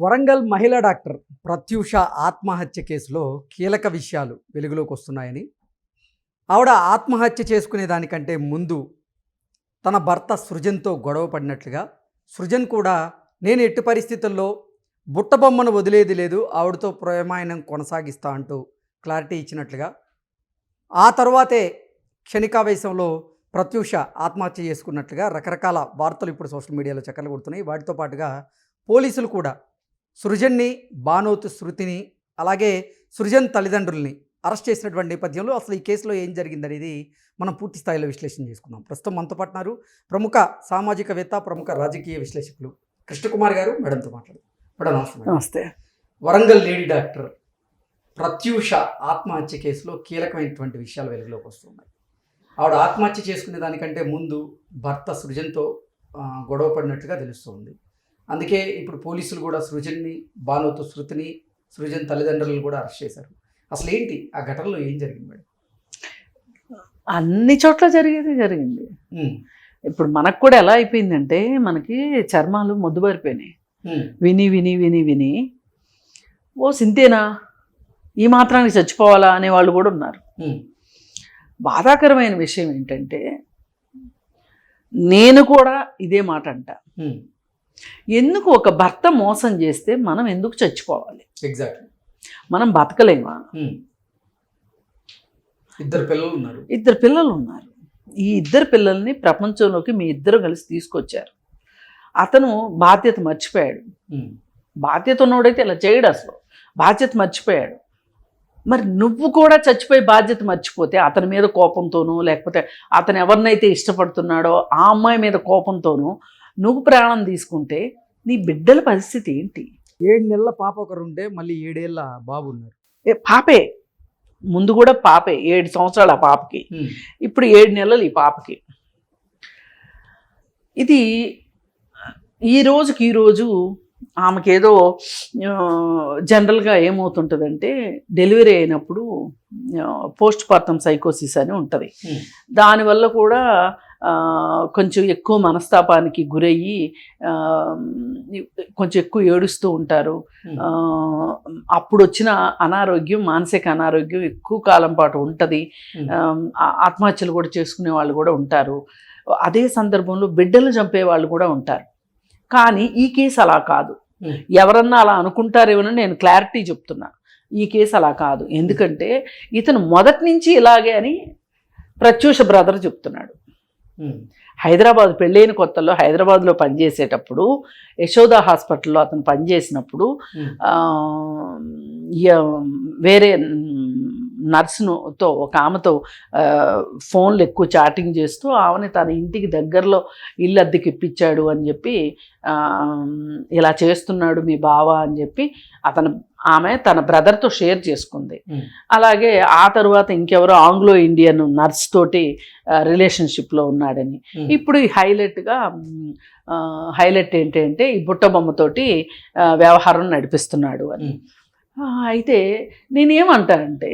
వరంగల్ మహిళా డాక్టర్ ప్రత్యూష ఆత్మహత్య కేసులో కీలక విషయాలు వెలుగులోకి వస్తున్నాయని. ఆవిడ ఆత్మహత్య చేసుకునే దానికంటే ముందు తన భర్త సృజన్తో గొడవ పడినట్లుగా సృజన్ కూడా నేను ఎట్టి పరిస్థితుల్లో బుట్టబొమ్మను వదిలేది లేదు ఆవిడతో ప్రేమాయణం కొనసాగిస్తా అంటూ క్లారిటీ ఇచ్చినట్లుగా ఆ తర్వాతే క్షణికావేశంలో ప్రత్యూష ఆత్మహత్య చేసుకున్నట్లుగా రకరకాల వార్తలు ఇప్పుడు సోషల్ మీడియాలో చక్కర్లు కొడుతున్నాయి. వాటితో పాటుగా పోలీసులు కూడా సృజన్ని బానోతు శృతిని అలాగే సృజన్ తల్లిదండ్రుల్ని అరెస్ట్ చేసినటువంటి నేపథ్యంలో అసలు ఈ కేసులో ఏం జరిగిందనేది మనం పూర్తి స్థాయిలో విశ్లేషణ చేసుకుందాం. ప్రస్తుతం మనతో పాటున్నారు ప్రముఖ సామాజికవేత్త ప్రముఖ రాజకీయ విశ్లేషకులు కృష్ణకుమార్ గారు. మేడంతో మాట్లాడు మేడం నమస్తే. నమస్తే. వరంగల్ లేడీ డాక్టర్ ప్రత్యూష ఆత్మహత్య కేసులో కీలకమైనటువంటి విషయాలు వెలుగులోకి వస్తున్నాయి. ఆవిడ ఆత్మహత్య చేసుకునే దానికంటే ముందు భర్త సృజన్తో గొడవ పడినట్టుగా తెలుస్తుంది. అందుకే ఇప్పుడు పోలీసులు కూడా సృజన్ని బాలుతో శృతిని సృజన్ తల్లిదండ్రులను కూడా అరెస్ట్ చేశారు. అసలు ఏంటి? ఆ ఘటనలో ఏం జరిగింది మేడం? అన్ని చోట్ల జరిగేది జరిగింది. ఇప్పుడు మనకు కూడా ఎలా అయిపోయిందంటే మనకి చర్మాలు మొద్దుబారిపోయినాయి. విని విని విని విని ఓ సింతేనా? ఈ మాత్రానికి చచ్చిపోవాలా అనే వాళ్ళు కూడా ఉన్నారు. బాధాకరమైన విషయం ఏంటంటే నేను కూడా ఇదే మాట అంట. ఎందుకు ఒక భర్త మోసం చేస్తే మనం ఎందుకు చచ్చిపోవాలి? ఎగ్జాక్ట్లీ మనం బతకలేమా? ఉమ్. ఇద్దరు పిల్లలు ఉన్నారు. ఇద్దరు పిల్లలు ఉన్నారు. ఈ ఇద్దరు పిల్లల్ని ప్రపంచంలోకి మీ ఇద్దరు కలిసి తీసుకొచ్చారు. అతను బాధ్యత మర్చిపోయాడు. ఉమ్, బాధ్యత ఉన్నోడైతే ఇలా చేయడు అసలు. బాధ్యత మర్చిపోయాడు. మరి నువ్వు కూడా చచ్చిపోయి బాధ్యత మర్చిపోతే అతని మీద కోపంతోనూ లేకపోతే అతను ఎవరినైతే ఇష్టపడుతున్నాడో ఆ అమ్మాయి మీద కోపంతోనూ నువ్వు ప్రాణం తీసుకుంటే నీ బిడ్డల పరిస్థితి ఏంటి? ఏడు నెలల పాప ఒకరు ఉంటే మళ్ళీ ఏడేళ్ళ బాబు ఉన్నారు. ఏ పాపే. ముందు కూడా పాపే. ఏడు సంవత్సరాలు ఆ పాపకి. ఇప్పుడు ఏడు నెలలు ఈ పాపకి. ఇది ఈ రోజుకి ఈ రోజు ఆమెకేదో జనరల్గా ఏమవుతుంటుందంటే డెలివరీ అయినప్పుడు పోస్ట్ పార్టం సైకోసిస్ అని ఉంటుంది. దానివల్ల కూడా కొంచెం ఎక్కువ మనస్తాపానికి గురయ్యి కొంచెం ఎక్కువ ఏడుస్తూ ఉంటారు. అప్పుడు వచ్చిన అనారోగ్యం మానసిక అనారోగ్యం ఎక్కువ కాలం పాటు ఉంటుంది. ఆత్మహత్యలు కూడా చేసుకునే వాళ్ళు కూడా ఉంటారు. అదే సందర్భంలో బిడ్డలు చంపే వాళ్ళు కూడా ఉంటారు. కానీ ఈ కేసు అలా కాదు. ఎవరన్నా అలా అనుకుంటారేమో నేను క్లారిటీ చెప్తున్నా. ఈ కేసు అలా కాదు. ఎందుకంటే ఇతను మొదటి నుంచి ఇలాగే అని ప్రత్యూష బ్రదర్ చెప్తున్నాడు. హైదరాబాద్ పెళ్ళైన కొత్తలో హైదరాబాద్లో పనిచేసేటప్పుడు యశోద హాస్పిటల్లో అతను పనిచేసినప్పుడు వేరే నర్సును తో ఒక ఆమెతో ఫోన్లు ఎక్కువ చాటింగ్ చేస్తూ ఆమెని తన ఇంటికి దగ్గరలో ఇల్లు అద్దెకి ఇప్పించాడు అని చెప్పి ఇలా చేస్తున్నాడు మీ బావ అని చెప్పి అతను ఆమె తన బ్రదర్తో షేర్ చేసుకుంది. అలాగే ఆ తర్వాత ఇంకెవరో ఆంగ్లో ఇండియన్ నర్స్ తోటి రిలేషన్షిప్లో ఉన్నాడని. ఇప్పుడు ఈ హైలైట్గా హైలైట్ ఏంటంటే ఈ బుట్ట బొమ్మతోటి ఆ, వ్యవహారం నడిపిస్తున్నాడు అని. అయితే నేనేమంటానంటే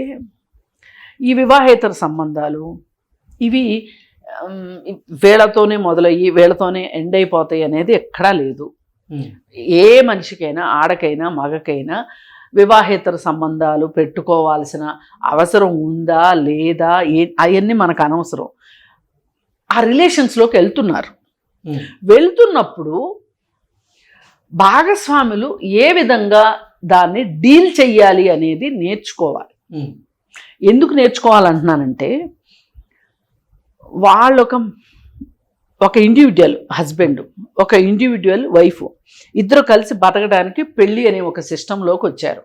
ఈ వివాహేతర సంబంధాలు ఇవి ఉమ్, వీళ్ళతోనే మొదలయ్యి వీళ్ళతోనే ఎండ్ అయిపోతాయి అనేది ఎక్కడా లేదు. ఏ మనిషికైనా ఆడకైనా మగకైనా వివాహేతర సంబంధాలు పెట్టుకోవాల్సిన అవసరం ఉందా లేదా ఏ అవన్నీ మనకు అనవసరం. ఆ రిలేషన్స్లోకి వెళ్తున్నారు. వెళ్తున్నప్పుడు భాగస్వాములు ఏ విధంగా దాన్ని డీల్ చెయ్యాలి అనేది నేర్చుకోవాలి. ఎందుకు నేర్చుకోవాలంటున్నానంటే వాళ్ళొక ఒక ఇండివిజువల్ హస్బెండ్ ఒక ఇండివిజువల్ వైఫ్ ఇద్దరు కలిసి బతకడానికి పెళ్ళి అనే ఒక సిస్టంలోకి వచ్చారు.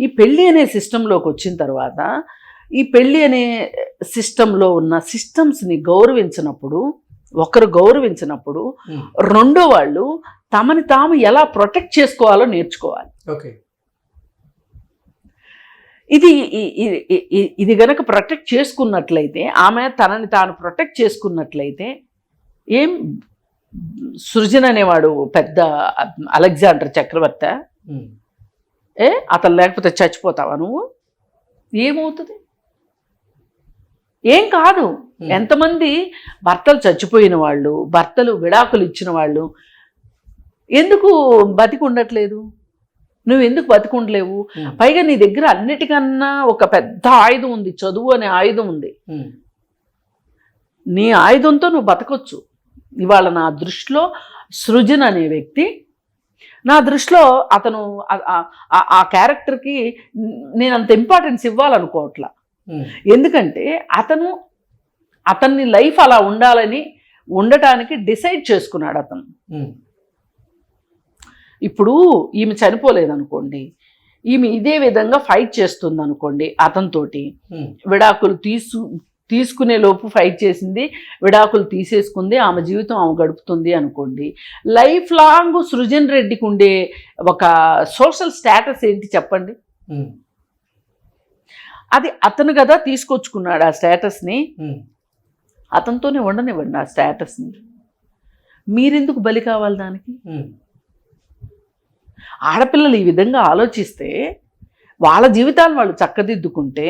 ఈ పెళ్ళి అనే సిస్టంలోకి వచ్చిన తర్వాత ఈ పెళ్ళి అనే సిస్టంలో ఉన్న సిస్టమ్స్ని గౌరవించినప్పుడు ఒకరు గౌరవించినప్పుడు రెండో వాళ్ళు తమని తాము ఎలా ప్రొటెక్ట్ చేసుకోవాలో నేర్చుకోవాలి. ఓకే. ఇది ఇది గనక ప్రొటెక్ట్ చేసుకున్నట్లయితే ఆమె తనని తాను ప్రొటెక్ట్ చేసుకున్నట్లయితే ఏం సృజన్ అనేవాడు పెద్ద అలెగ్జాండర్ చక్రవర్తి? ఏ? అతను లేకపోతే చచ్చిపోతావా నువ్వు? ఏమవుతుంది? ఏం కాదు. ఎంతమంది భర్తలు చచ్చిపోయిన వాళ్ళు భర్తలు విడాకులు ఇచ్చిన వాళ్ళు ఎందుకు బతికి ఉండట్లేదు నువ్వు ఎందుకు బతికుండలేవు పైగా నీ దగ్గర అన్నిటికన్నా ఒక పెద్ద ఆయుధం ఉంది చదువు అనే ఆయుధం ఉంది. నీ ఆయుధంతో నువ్వు బతకొచ్చు. ఇవాళ నా దృష్టిలో సృజన్ అనే వ్యక్తి నా దృష్టిలో అతను ఆ- క్యారెక్టర్కి నేను అంత ఇంపార్టెన్స్ ఇవ్వాలనుకోవట్లా. ఎందుకంటే అతను అతన్ని లైఫ్ అలా ఉండాలని ఉండటానికి డిసైడ్ చేసుకున్నాడు అతను. ఇప్పుడు ఈమె చనిపోలేదనుకోండి ఈమె ఇదే విధంగా ఫైట్ చేస్తుంది అనుకోండి అతనితోటి విడాకులు తీసు తీసుకునే లోపు ఫైట్ చేసింది విడాకులు తీసేసుకుంది ఆమె జీవితం ఆమె గడుపుతుంది అనుకోండి. లైఫ్ లాంగ్ సృజన్ రెడ్డికి ఉండే ఒక సోషల్ స్టేటస్ ఏంటి చెప్పండి? అది అతను కదా తీసుకొచ్చుకున్నాడు ఆ స్టేటస్ని అతనితోనే ఉండనివ్వండి ఆ స్టేటస్ని మీరెందుకు బలి కావాలి దానికి? ఆడపిల్లలు ఈ విధంగా ఆలోచిస్తే వాళ్ళ జీవితాలు వాళ్ళు చక్కదిద్దుకుంటే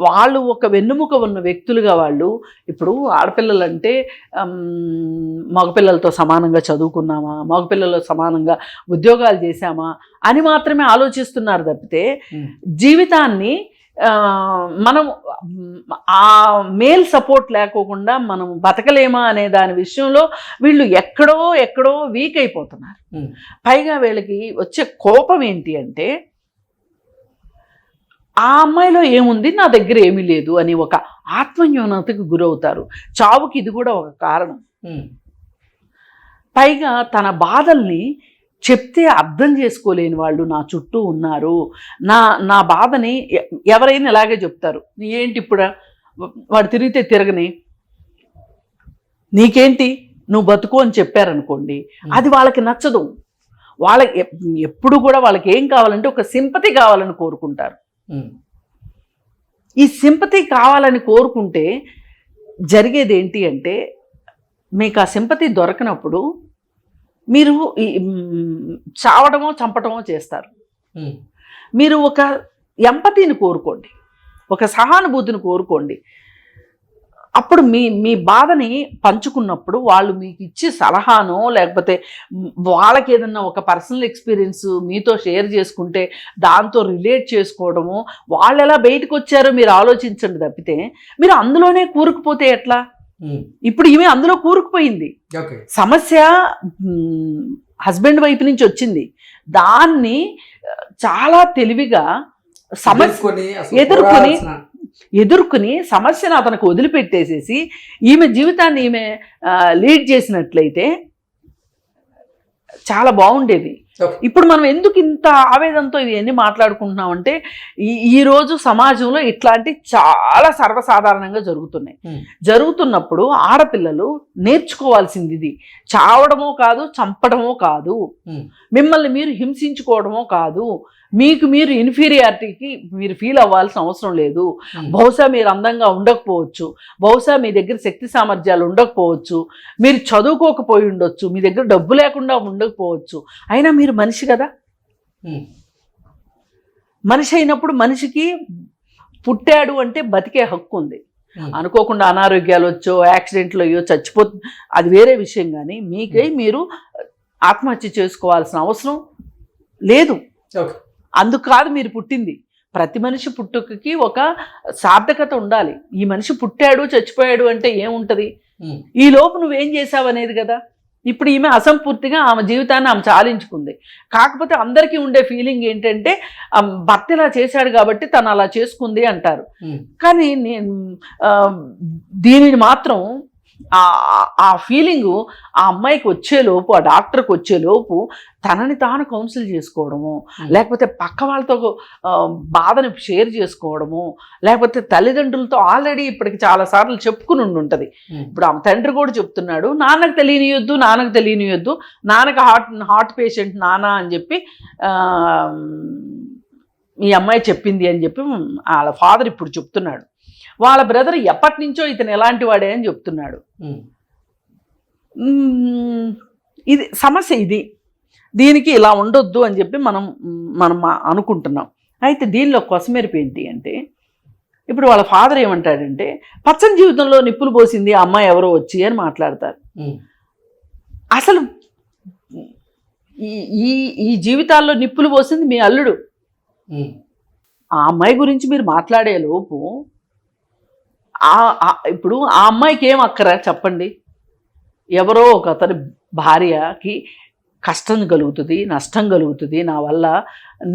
వాళ్ళు ఒక వెన్నుముక ఉన్న వ్యక్తులుగా వాళ్ళు ఇప్పుడు ఆడపిల్లలు అంటే మగపిల్లలతో సమానంగా చదువుకున్నామా మగపిల్లలతో సమానంగా ఉద్యోగాలు చేశామా అని మాత్రమే ఆలోచిస్తున్నారు తప్పితే జీవితాన్ని మనం ఆ మేల్ సపోర్ట్ లేకోకుండా మనం బతకలేమా అనే దాని విషయంలో వీళ్ళు ఎక్కడో ఎక్కడో వీక్ అయిపోతున్నారు. పైగా వీళ్ళకి వచ్చే కోపం ఏంటి అంటే ఆ అమ్మాయిలో ఏముంది నా దగ్గర ఏమీ లేదు అని ఒక ఆత్మన్యూనతకు గురవుతారు. చావుకి ఇది కూడా ఒక కారణం. పైగా తన బాధల్ని చెప్తే అర్థం చేసుకోలేని వాళ్ళు నా చుట్టూ ఉన్నారు. నా నా బాధని ఎవరైనా ఇలాగే చెప్తారు. ఏంటి ఇప్పుడు? వాడు తిరిగితే తిరగని. నీకేంటి? నువ్వు బతుకు అని చెప్పారనుకోండి అది వాళ్ళకి నచ్చదు. వాళ్ళకి ఎప్- ఎప్పుడు కూడా వాళ్ళకి ఏం కావాలంటే ఒక సింపతి కావాలని కోరుకుంటారు. ఈ సింపతి కావాలని కోరుకుంటే జరిగేది ఏంటి అంటే మీకు ఆ సింపతి దొరకనప్పుడు మీరు చావడమో చంపటమో చేస్తారు. మీరు ఒక ఎంపతిని కోరుకోండి. ఒక సహానుభూతిని కోరుకోండి. అప్పుడు మీ మీ బాధని పంచుకున్నప్పుడు వాళ్ళు మీకు ఇచ్చే సలహానో లేకపోతే వాళ్ళకి ఏదన్నా ఒక పర్సనల్ ఎక్స్పీరియన్స్ మీతో షేర్ చేసుకుంటే దాంతో రిలేట్ చేసుకోవడము వాళ్ళు ఎలా బయటకు వచ్చారో మీరు ఆలోచించండి తప్పితే మీరు అందులోనే కూరుకుపోతే ఎట్లా? ఇప్పుడు ఈమె అందులో కూరుకుపోయింది. సమస్య హస్బెండ్ వైపు నుంచి వచ్చింది. దాన్ని చాలా తెలివిగా సమస్య ఎదుర్కొని ఎదుర్కొని సమస్యను అతనికి వదిలిపెట్టేసేసి ఈమె జీవితాన్ని ఈమె లీడ్ చేసినట్లయితే చాలా బాగుండేది. ఇప్పుడు మనం ఎందుకు ఇంత ఆవేదనతో ఇవన్నీ మాట్లాడుకుంటున్నామంటే ఈ ఈ రోజు సమాజంలో ఇట్లాంటి చాలా సర్వసాధారణంగా జరుగుతున్నాయి. ఉమ్, జరుగుతున్నప్పుడు ఆడపిల్లలు నేర్చుకోవాల్సింది ఇది. చావడమో కాదు చంపడమో కాదు. ఉమ్, మిమ్మల్ని మీరు హింసించుకోవడమో కాదు. మీకు మీరు ఇన్ఫీరియారిటీకి మీరు ఫీల్ అవ్వాల్సిన అవసరం లేదు. ఉమ్, బహుశా మీరు అందంగా ఉండకపోవచ్చు. బహుశా మీ దగ్గర శక్తి సామర్థ్యాలు ఉండకపోవచ్చు. మీరు చదువుకోకపోయి ఉండొచ్చు. మీ దగ్గర డబ్బు లేకుండా ఉండకపోవచ్చు. అయినా మీరు మనిషి కదా? మనిషి అయినప్పుడు మనిషికి పుట్టాడు అంటే బతికే హక్కు ఉంది. అనుకోకుండా అనారోగ్యాలు వచ్చో యాక్సిడెంట్లు అయ్యో చచ్చిపో అది వేరే విషయం కానీ మీకై మీరు ఆత్మహత్య చేసుకోవాల్సిన అవసరం లేదు. అందుకు కాదు మీరు పుట్టింది. ప్రతి మనిషి పుట్టుకకి ఒక సార్థకత ఉండాలి. ఈ మనిషి పుట్టాడు చచ్చిపోయాడు అంటే ఏముంటది? ఈ లోపు నువ్వేం చేసావు అనేది కదా? ఇప్పుడు ఈమె అసంపూర్తిగా ఆమె జీవితాన్ని ఆమె చాలించుకుంది. కాకపోతే అందరికీ ఉండే ఫీలింగ్ ఏంటంటే భర్త ఇలా చేశాడు కాబట్టి తను అలా చేసుకుంది అంటారు. కానీ నేను దీనిని మాత్రం ఆ- ఆ ఫీలింగు ఆ అమ్మాయికి వచ్చేలోపు ఆ డాక్టర్కి వచ్చేలోపు తనని తాను కౌన్సిల్ చేసుకోవడము లేకపోతే పక్క వాళ్ళతో ఆ, బాధని షేర్ చేసుకోవడము లేకపోతే తల్లిదండ్రులతో ఆల్రెడీ ఇప్పటికి చాలాసార్లు చెప్పుకుని ఉంటుంది. ఉమ్, ఇప్పుడు ఆమె తండ్రి కూడా చెప్తున్నాడు నాన్నకు తెలియనియొద్దు నాన్నకు తెలియనియొద్దు నాన్నకు హార్ట్ హార్ట్ పేషెంట్ నాన్న అని చెప్పి ఆ, ఈ అమ్మాయి చెప్పింది అని చెప్పి వాళ్ళ ఫాదర్ ఇప్పుడు చెప్తున్నాడు. వాళ్ళ బ్రదర్ ఎప్పటి నుంచో ఇతను ఎలాంటి వాడే అని చెప్తున్నాడు. ఇది సమస్య ఇది. దీనికి ఇలా ఉండొద్దు అని చెప్పి మనం మనం అనుకుంటున్నాం. అయితే దీనిలో కొసమెరుపు ఏంటి అంటే ఇప్పుడు వాళ్ళ ఫాదర్ ఏమంటాడంటే పచ్చని జీవితంలో నిప్పులు పోసింది అమ్మాయి ఎవరో వచ్చి అని మాట్లాడతారు. అసలు ఈ ఈ జీవితాల్లో నిప్పులు పోసింది మీ అల్లుడు. ఆ అమ్మాయి గురించి మీరు మాట్లాడే లోపు ఇప్పుడు ఆ అమ్మాయికి ఏం అక్కరా? చెప్పండి. ఎవరో ఒక అతని భార్యకి కష్టం కలుగుతుంది నష్టం కలుగుతుంది. నా వల్ల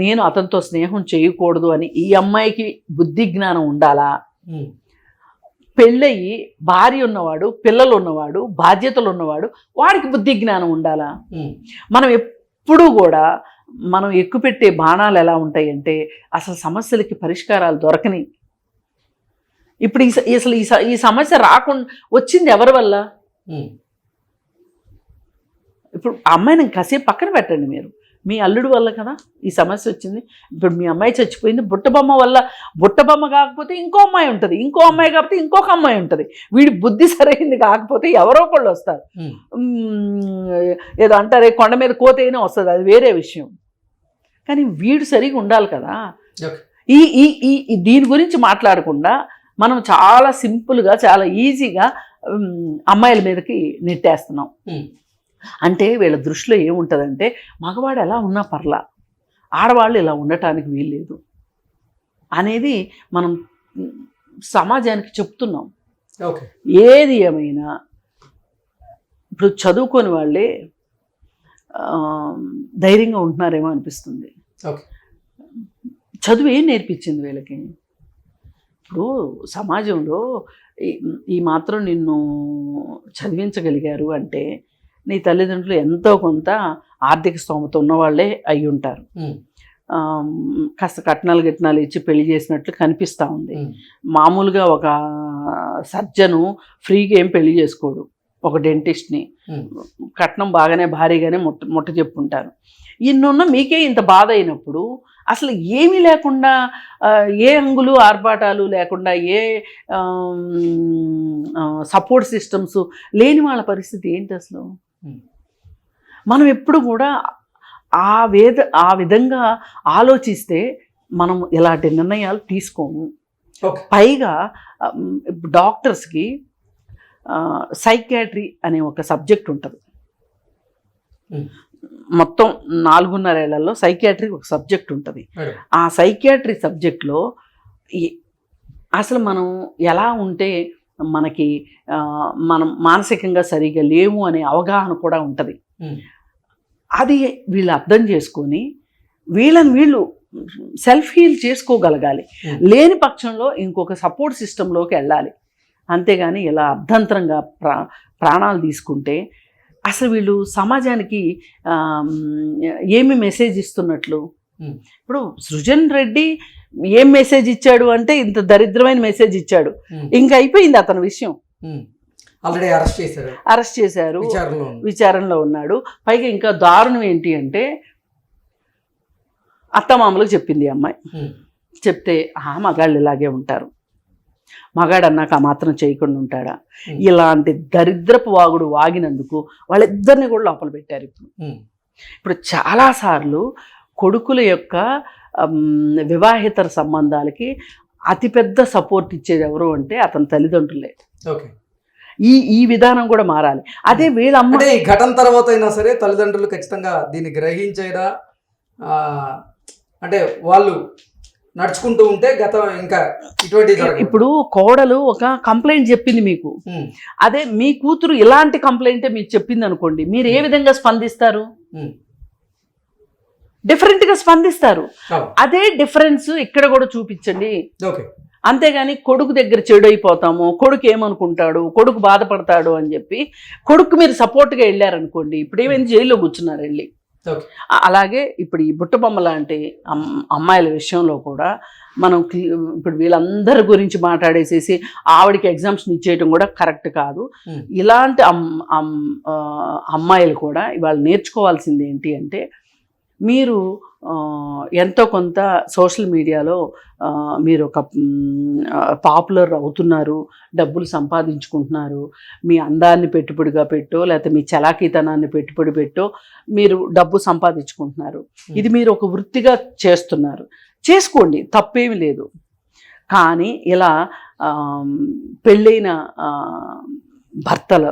నేను అతనితో స్నేహం చేయకూడదు అని ఈ అమ్మాయికి బుద్ధి జ్ఞానం ఉండాలా? పెళ్ళయి భార్య ఉన్నవాడు పిల్లలు ఉన్నవాడు బాధ్యతలు ఉన్నవాడు వాడికి బుద్ధి జ్ఞానం ఉండాలా? మనం ఎప్పుడూ కూడా మనం ఎక్కుపెట్టే బాణాలు ఎలా ఉంటాయంటే అసలు సమస్యలకి పరిష్కారాలు దొరకని ఇప్పుడు ఈ అసలు ఈ స- ఈ సమస్య రాకుండా వచ్చింది ఎవరి వల్ల? ఇప్పుడు అమ్మాయిని కాసేపు పక్కన పెట్టండి మీరు. మీ అల్లుడు వల్ల కదా ఈ సమస్య వచ్చింది. ఇప్పుడు మీ అమ్మాయి చచ్చిపోయింది. బుట్టబొమ్మ వల్ల బుట్టబొమ్మ కాకపోతే ఇంకో అమ్మాయి ఉంటుంది. ఇంకో అమ్మాయి కాకపోతే ఇంకొక అమ్మాయి ఉంటుంది. వీడి బుద్ధి సరైంది కాకపోతే ఎవరో ఒకళ్ళు వస్తారు. ఏదో అంటారే కొండ మీద కోత అయినా వస్తుంది. అది వేరే విషయం. కానీ వీడు సరిగా ఉండాలి కదా. ఈ ఈ దీని గురించి మాట్లాడకుండా మనం చాలా సింపుల్గా చాలా ఈజీగా అమ్మాయిల మీదకి నెట్టేస్తున్నాం. అంటే వీళ్ళ దృష్టిలో ఏముంటుందంటే మగవాడు ఎలా ఉన్నా పర్లా ఆడవాళ్ళు ఇలా ఉండటానికి వీల్లేదు అనేది మనం సమాజానికి చెప్తున్నాం. ఏది ఏమైనా ఇప్పుడు చదువుకొని వాళ్ళే ధైర్యంగా ఉంటున్నారేమో అనిపిస్తుంది. చదువు ఏం నేర్పించింది వీళ్ళకి? ఇప్పుడు సమాజంలో ఈ- మాత్రం నిన్ను చదివించగలిగారు అంటే నీ తల్లిదండ్రులు ఎంతో కొంత ఆర్థిక స్తోమత ఉన్నవాళ్ళే అయి ఉంటారు. కాస్త కట్నాలు గిట్నాలు ఇచ్చి పెళ్ళి చేసినట్లు కనిపిస్తూ ఉంది. మామూలుగా ఒక సర్జను ఫ్రీగా ఏం పెళ్ళి చేసుకోడు. ఒక డెంటిస్ట్ని. కట్నం బాగానే భారీగానే ముట్ట ముట్ట చెప్పుంటారు. ఇన్నున్న మీకే ఇంత బాధ అయినప్పుడు అసలు ఏమీ లేకుండా ఏ అంగులు ఆర్భాటాలు లేకుండా ఏ సపోర్ట్ సిస్టమ్స్ లేని వాళ్ళ పరిస్థితి ఏంటి అసలు? మనం ఎప్పుడు కూడా ఆ వేద ఆ విధంగా ఆలోచిస్తే మనం ఇలాంటి నిర్ణయాలు తీసుకోము. పైగా డాక్టర్స్కి సైకాట్రీ అనే ఒక సబ్జెక్ట్ ఉంటుంది. మొత్తం నాలుగున్నరేళ్ళలో సైకాట్రీ ఒక సబ్జెక్ట్ ఉంటుంది. ఆ సైకాట్రీ సబ్జెక్ట్లో అసలు మనం ఎలా ఉంటే మనకి మనం మానసికంగా సరిగా లేము అనే అవగాహన కూడా ఉంటుంది. అది వీళ్ళు అర్థం చేసుకొని వీళ్ళని వీళ్ళు సెల్ఫ్ హీల్ చేసుకోగలగాలి. లేని పక్షంలో ఇంకొక సపోర్ట్ సిస్టంలోకి వెళ్ళాలి. అంతేగాని ఇలా అర్ధంతరంగా ప్రా ప్రాణాలు తీసుకుంటే అసలు వీళ్ళు సమాజానికి ఏమి మెసేజ్ ఇస్తున్నట్లు. ఇప్పుడు సృజన్ రెడ్డి ఏం మెసేజ్ ఇచ్చాడు అంటే ఇంత దరిద్రమైన మెసేజ్ ఇచ్చాడు. ఇంకా అయిపోయింది అతని విషయం. ఆల్రెడీ అరెస్ట్ చేశారు. అరెస్ట్ చేశారు. విచారణలో ఉన్నాడు. పైగా ఇంకా దారుణం ఏంటి అంటే అత్తమామలకు చెప్పింది అమ్మాయి. చెప్తే ఆ మగాళ్ళు ఇలాగే ఉంటారు. మగాడు అన్నాక ఆ మాత్రం చేయకుండా ఉంటాడా. ఇలాంటి దరిద్రపు వాగుడు వాగినందుకు వాళ్ళిద్దరిని కూడా లోపల పెట్టారు ఇప్పుడు. ఇప్పుడు చాలాసార్లు కొడుకుల యొక్క వివాహేతర సంబంధాలకి అతిపెద్ద సపోర్ట్ ఇచ్చేది ఎవరు అంటే అతని తల్లిదండ్రులే. ఓకే. ఈ ఈ విధానం కూడా మారాలి. అదే వీళ్ళ అమ్మ ఈ ఘటన తర్వాత అయినా సరే తల్లిదండ్రులు ఖచ్చితంగా దీన్ని గ్రహించేదా? అంటే వాళ్ళు నడుచుకుంటూ ఉంటే గత ఇంకా ఇటువంటి ఇప్పుడు కోడలు ఒక కంప్లైంట్ చెప్పింది మీకు. అదే మీ కూతురు ఇలాంటి కంప్లైంటే మీకు చెప్పింది అనుకోండి మీరు ఏ విధంగా స్పందిస్తారు? డిఫరెంట్గా స్పందిస్తారు. అదే డిఫరెన్స్ ఇక్కడ కూడా చూపించండి. అంతేగాని కొడుకు దగ్గర చెడు అయిపోతాము కొడుకు ఏమనుకుంటాడు కొడుకు బాధపడతాడు అని చెప్పి కొడుకు మీరు సపోర్ట్గా వెళ్ళారనుకోండి ఇప్పుడు ఏమైంది? జైల్లో కూర్చున్నారు వెళ్ళి. అలాగే ఇప్పుడు ఈ బుట్టబొమ్మ లాంటి అమ్- అమ్మాయిల విషయంలో కూడా మనం ఇప్పుడు వీళ్ళందరి గురించి మాట్లాడేసేసి ఆవిడకి ఎగ్జామ్షన్ ఇచ్చేయటం కూడా కరెక్ట్ కాదు Hmm. ఇలాంటి అమ్మాయిలు కూడా ఇవాళ నేర్చుకోవాల్సింది ఏంటి అంటే మీరు ఎంతో కొంత సోషల్ మీడియాలో మీరు ఒక పాపులర్ అవుతున్నారు డబ్బులు సంపాదించుకుంటున్నారు మీ అందాన్ని పెట్టుబడిగా పెట్టో లేకపోతే మీ చలాకీతనాన్ని పెట్టుబడి పెట్టో మీరు డబ్బు సంపాదించుకుంటున్నారు. ఇది మీరు ఒక వృత్తిగా చేస్తున్నారు. చేసుకోండి తప్పేమీ లేదు. కానీ ఇలా పెళ్ళైన భర్తల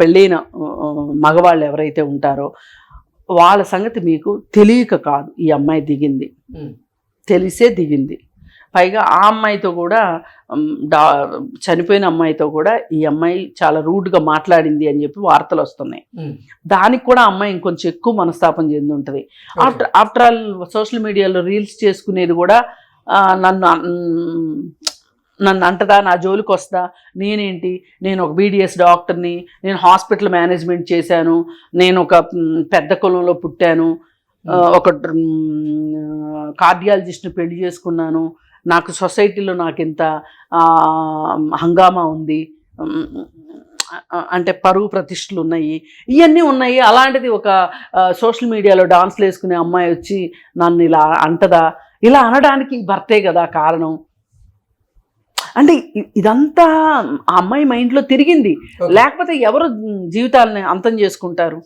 పెళ్ళైన మగవాళ్ళు ఎవరైతే ఉంటారో వాళ్ళ సంగతి మీకు తెలియక కాదు. ఈ అమ్మాయి దిగింది. తెలిసే దిగింది. పైగా ఆ అమ్మాయితో కూడా డా చనిపోయిన అమ్మాయితో కూడా ఈ అమ్మాయి చాలా రూడ్గా మాట్లాడింది అని చెప్పి వార్తలు వస్తున్నాయి. దానికి కూడా అమ్మాయి ఇంకొంచెం ఎక్కువ మనస్తాపం చెంది ఉంటుంది. ఆఫ్టర్ ఆఫ్టర్ ఆల్ సోషల్ మీడియాలో రీల్స్ చేసుకునేది కూడా నన్ను నన్ను అంటదా నా జోలికి వస్తా నేనేంటి? నేను ఒక బీడిఎస్ డాక్టర్ని నేను హాస్పిటల్ మేనేజ్మెంట్ చేశాను నేను ఒక పెద్ద కులంలో పుట్టాను ఒక కార్డియాలజిస్ట్ని పెళ్ళి చేసుకున్నాను నాకు సొసైటీలో నాకు ఇంత హంగామా ఉంది అంటే పరువు ప్రతిష్టలు ఉన్నాయి ఇవన్నీ ఉన్నాయి. అలాంటిది ఒక సోషల్ మీడియాలో డాన్స్లు వేసుకునే అమ్మాయి వచ్చి నన్ను ఇలా అంటదా? ఇలా అనడానికి భర్తే కదా కారణం. అంటే ఇదంతా ఆ అమ్మాయి మైండ్లో తిరిగింది. లేకపోతే ఎవరు జీవితాలని అంతం చేసుకుంటారు?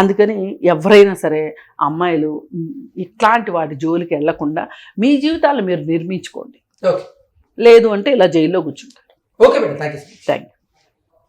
అందుకని ఎవరైనా సరే అమ్మాయిలు ఇట్లాంటి వాటి జోలికి వెళ్ళకుండా మీ జీవితాలు మీరు నిర్మించుకోండి. లేదు అంటే ఇలా జైల్లో కూర్చుంటారు. Okay madam. Thank you thank you